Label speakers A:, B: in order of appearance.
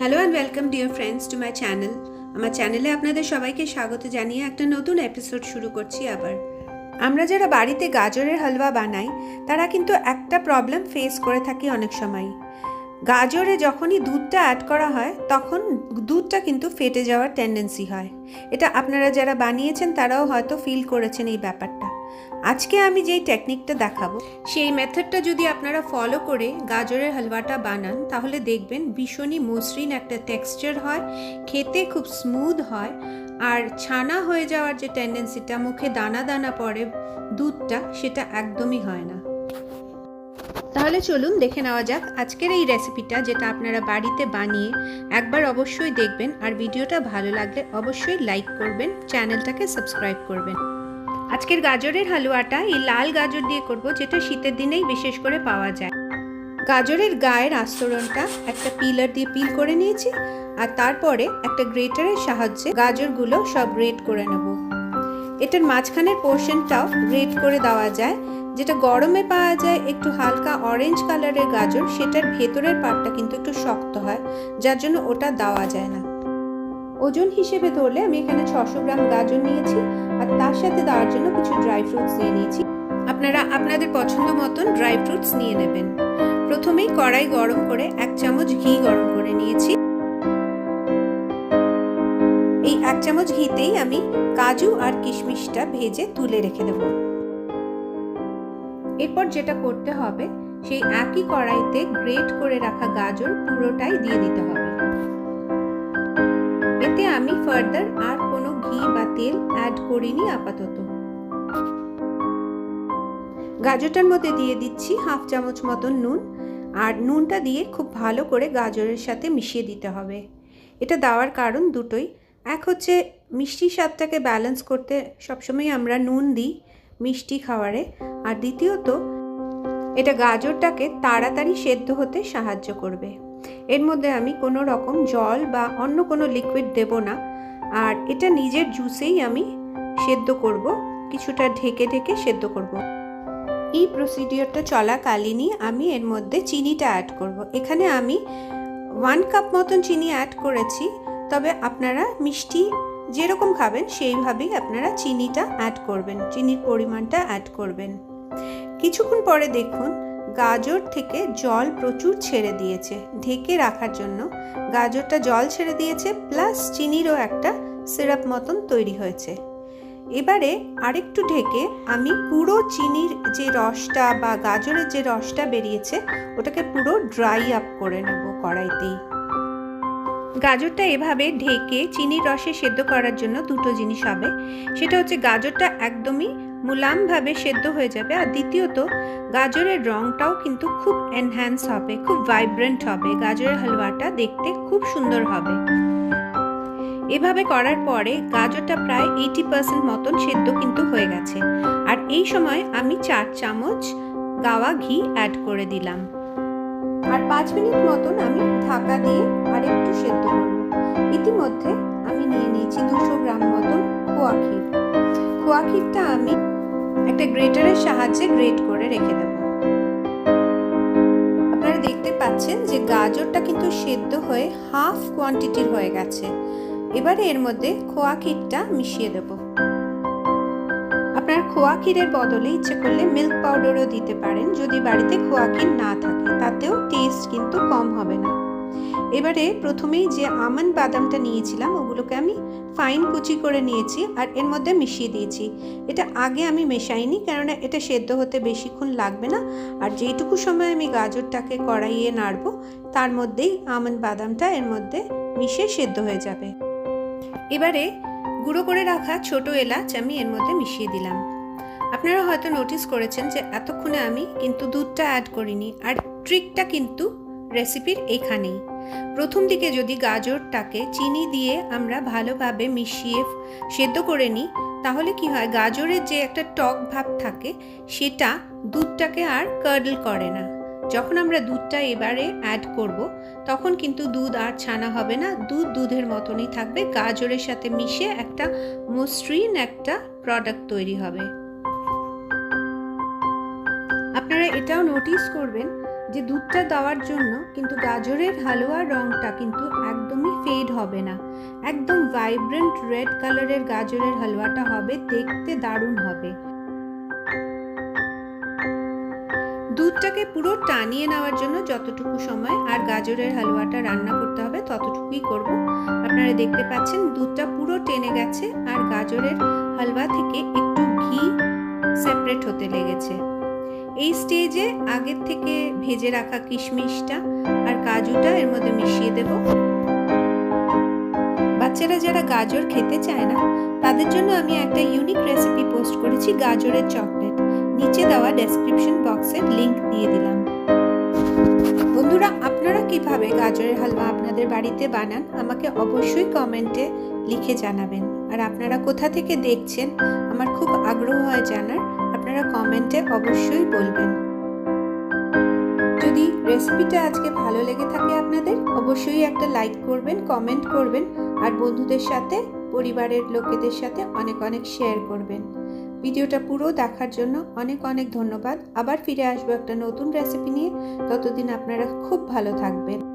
A: Hello and welcome dear friends to my channel আমার চ্যানেলে আপনাদের সবাইকে স্বাগত জানিয়ে একটা নতুন এপিসোড শুরু করছি আবার। আমরা যারা বাড়িতে গাজরের হালুয়া বানাই, তারা কিন্তু একটা প্রবলেম ফেস করে থাকি অনেক সময়। গাজরে যখনই দুধটা অ্যাড করা হয়, তখন দুধটা কিন্তু ফেটে যাওয়ার টেন্ডেন্সি হয়। এটা আপনারা যারা বানিয়েছেন, তারাও হয়তো ফিল করেছেন এই ব্যাপারটা। আজকে আমি যেই টেকনিকটা দেখাবো, সেই মেথডটা যদি আপনারা ফলো করে গাজরের হালুয়াটা বানান, তাহলে দেখবেন ভীষণই মসৃণ একটা টেক্সচার হয়, খেতে খুব স্মুথ হয়, আর ছানা হয়ে যাওয়ার যে টেন্ডেন্সিটা মুখে দানা দানা পড়ে দুধটা, সেটা একদমই হয় না। তাহলে চলুন দেখে নেওয়া যাক আজকের এই রেসিপিটা যেটা আপনারা বাড়িতে বানিয়ে একবার অবশ্যই দেখবেন, আর ভিডিওটা ভালো লাগলে অবশ্যই লাইক করবেন চ্যানেলটাকে সাবস্ক্রাইব করবেন। আজকের গাজরের হালুয়াটা এই লাল গাজর দিয়ে করব, যেটা শীতের দিনেই বিশেষ করে পাওয়া যায়। গাজরের গায়ের আস্তরণটা একটা পিলার দিয়ে পিল করে নিয়েছি, আর তারপরে একটা গ্রেটারের সাহায্যে গাজরগুলো সব গ্রেট করে নেব। এটার মাঝখানের পোর্শনটাও গ্রেট করে দেওয়া যায়, যেটা গরমে পাওয়া যায় একটু হালকা অরেঞ্জ কালারের গাজর, সেটার ভেতরের পার্টটা কিন্তু একটু শক্ত হয়, যার জন্য ওটা দেওয়া যায় না। ওজন হিসেবে ধরলে আমি এখানে ছশো গ্রাম গাজর নিয়েছি আর তার সাথে দেওয়ার জন্য কিছু ড্রাই ফ্রুটস নিয়ে নিয়েছি। আপনারা আপনাদের পছন্দ মতন ড্রাই ফ্রুটস নিয়ে নেবেন। প্রথমেই কড়াই গরম করে এক চামচ ঘি গরম করে নিয়েছি। এই এক চামচ ঘিতেই আমি কাজু আর কিশমিশটা ভেজে তুলে রেখে দেব। এরপর যেটা করতে হবে, সেই একই কড়াইতে গ্রেট করে রাখা গাজর পুরোটাই দিয়ে দিতে হবে। এতে আমি ফার্দার আর কোনো ঘি বা তেল অ্যাড করিনি আপাতত। গাজরটার মধ্যে দিয়ে দিচ্ছি হাফ চামচ মতন নুন, আর নুনটা দিয়ে খুব ভালো করে গাজরের সাথে মিশিয়ে দিতে হবে। এটা দেওয়ার কারণ দুটোই। এক হচ্ছে, মিষ্টি স্বাদটাকে ব্যালেন্স করতে সবসময় আমরা নুন দিই মিষ্টি খাওয়ারে। আর দ্বিতীয়ত, এটা গাজরটাকে তাড়াতাড়ি সেদ্ধ হতে সাহায্য করবে। এর মধ্যে আমি কোনো রকম জল বা অন্য কোনো লিকুইড দেব না। আর এটা নিজের জুসেই আমি সেদ্ধ করব, কিছুটা ঢেকে ঢেকে সেদ্ধ করব। এই প্রসিডিওরটা চলাকালীনই আমি এর মধ্যে চিনিটা অ্যাড করব। এখানে আমি ওয়ান কাপ মতন চিনি অ্যাড করেছি, তবে আপনারা মিষ্টি যেরকম খাবেন সেইভাবেই আপনারা চিনিটা অ্যাড করবেন, চিনির পরিমাণটা অ্যাড করবেন। কিছুক্ষণ পরে দেখুন গাজর থেকে জল প্রচুর ছেড়ে দিয়েছে। ঢেকে রাখার জন্য গাজরটা জল ছেড়ে দিয়েছে, প্লাস চিনিরও একটা সিরাপ মতন তৈরি হয়েছে। এবারে আরেকটু ঢেকে আমি পুরো চিনির যে রসটা বা গাজরের যে রসটা বেরিয়েছে, ওটাকে পুরো ড্রাই আপ করে নেব কড়াইতেই। গাজরটা এভাবে ঢেকে চিনির রসে সেদ্ধ করার জন্য দুটো জিনিস হবে। সেটা হচ্ছে গাজরটা একদমই মুলামভাবে সেদ্ধ হয়ে যাবে আর দ্বিতীয়ত, গাজরের রঙটাও কিন্তু খুব এনহ্যান্স হবে, খুব ভাইব্রেন্ট হবে। গাজরের হালুয়াটা দেখতে খুব সুন্দর হবে। এভাবে করার পরে গাজরটা প্রায় এইটি পার্সেন্ট মতন সেদ্ধ কিন্তু হয়ে গেছে। আর এই সময় আমি চার চামচ গাওয়া ঘি অ্যাড করে দিলাম। আর পাঁচ মিনিট মতন আমি ঢাকা দিয়ে আর একটু সেদ্ধ করব। ইতিমধ্যে আমি নিয়ে নিয়েছি দুশো গ্রাম মতন খোয়া ক্ষীর। খোয়া ক্ষীরটা আমি একটা গ্রেটারের সাহায্যে গ্রেট করে রেখে দেব। আপনারা দেখতে পাচ্ছেন যে গাজরটা কিন্তু সেদ্ধ হয়ে হাফ কোয়ান্টিটির হয়ে গেছে। এবারে এর মধ্যে খোয়া ক্ষীরটা মিশিয়ে দেব। আপনার খোয়া ক্ষীরের বদলে ইচ্ছে করলে মিল্ক পাউডারও দিতে পারেন। যদি বাড়িতে খোয়া ক্ষীর না থাকে, তাতেও টেস্ট কিন্তু কম হবে না। এবারে প্রথমেই যে আমন্ড বাদামটা নিয়েছিলাম, ওগুলোকে আমি ফাইন কুচি করে নিয়েছি আর এর মধ্যে মিশিয়ে দিয়েছি। এটা আগে আমি মেশাইনি কেননা এটা সেদ্ধ হতে বেশিক্ষণ লাগবে না। আর যেটুকু সময় আমি গাজরটাকে কড়াইয়ে নাড়ব, তার মধ্যেই আমন্ড বাদামটা এর মধ্যে মিশে সেদ্ধ হয়ে যাবে। এবারে গুঁড়ো করে রাখা ছোট এলাচ আমি এর মধ্যে মিশিয়ে দিলাম। আপনারা হয়তো নোটিস করেছেন যে এতক্ষণে আমি কিন্তু দুধটা অ্যাড করিনি। আর ট্রিকটা কিন্তু রেসিপির এইখানেই। প্রথম দিকে যদি গাজরটাকে চিনি দিয়ে আমরা ভালোভাবে মিশিয়ে সেদ্ধ করে নিই, তাহলে কি হয়? গাজরের যে একটা টক ভাব থাকে, সেটা দুধটাকে আর কার্ডল করে না। যখন আমরা দুধটা এবারে অ্যাড করব, তখন কিন্তু দুধ আর ছানা হবে না। দুধ দুধের মতনই থাকবে। গাজরের সাথে মিশে একটা মসৃণ একটা প্রোডাক্ট তৈরি হবে। আপনারা এটাও নোটিস করবেন যে দুধটা দেওয়ার জন্য কিন্তু গাজরের হালুয়ার রঙটা কিন্তু একদমই ফেড হবে না। একদম ভাইব্রেন্ট রেড কালারের গাজরের হালুয়াটা হবে, দেখতে দারুণ হবে। দুধটাকে পুরো টানিয়ে নেওয়ার জন্য যতটুকু সময় আর গাজরের হালুয়াটা রান্না করতে হবে ততটুকুই করব। আপনারা দেখতে পাচ্ছেন দুধটা পুরো টেনে গেছে আর গাজরের হালুয়া থেকে একটু ঘি সেপারেট হতে লেগেছে। এই স্টেজে আগের থেকে ভেজে রাখা কিশমিশটা আর কাজুটা এর মধ্যে মিশিয়ে দেব। বাচ্চারা যারা গাজর খেতে চায় না, তাদের জন্য আমি একটা ইউনিক রেসিপি পোস্ট করেছি গাজরের চকলেট নিচে দেওয়া ডেসক্রিপশন বক্সের লিংক দিয়ে দিলাম। বন্ধুরা, আপনারা কীভাবে গাজরের হালুয়া আপনাদের বাড়িতে বানান, আমাকে অবশ্যই কমেন্টে লিখে জানাবেন। আর আপনারা কোথা থেকে দেখছেন, আমার খুব আগ্রহ হয় জানার, আপনারা কমেন্টে অবশ্যই বলবেন। যদি রেসিপিটা আজকে ভালো লেগে থাকে আপনাদের, অবশ্যই একটা লাইক করবেন, কমেন্ট করবেন, আর বন্ধুদের সাথে, পরিবারের লোকেদের সাথে অনেক অনেক শেয়ার করবেন। ভিডিওটা পুরো দেখার জন্য অনেক অনেক ধন্যবাদ। আবার ফিরে আসব একটা নতুন রেসিপি নিয়ে। ততদিন আপনারা খুব ভালো থাকবেন।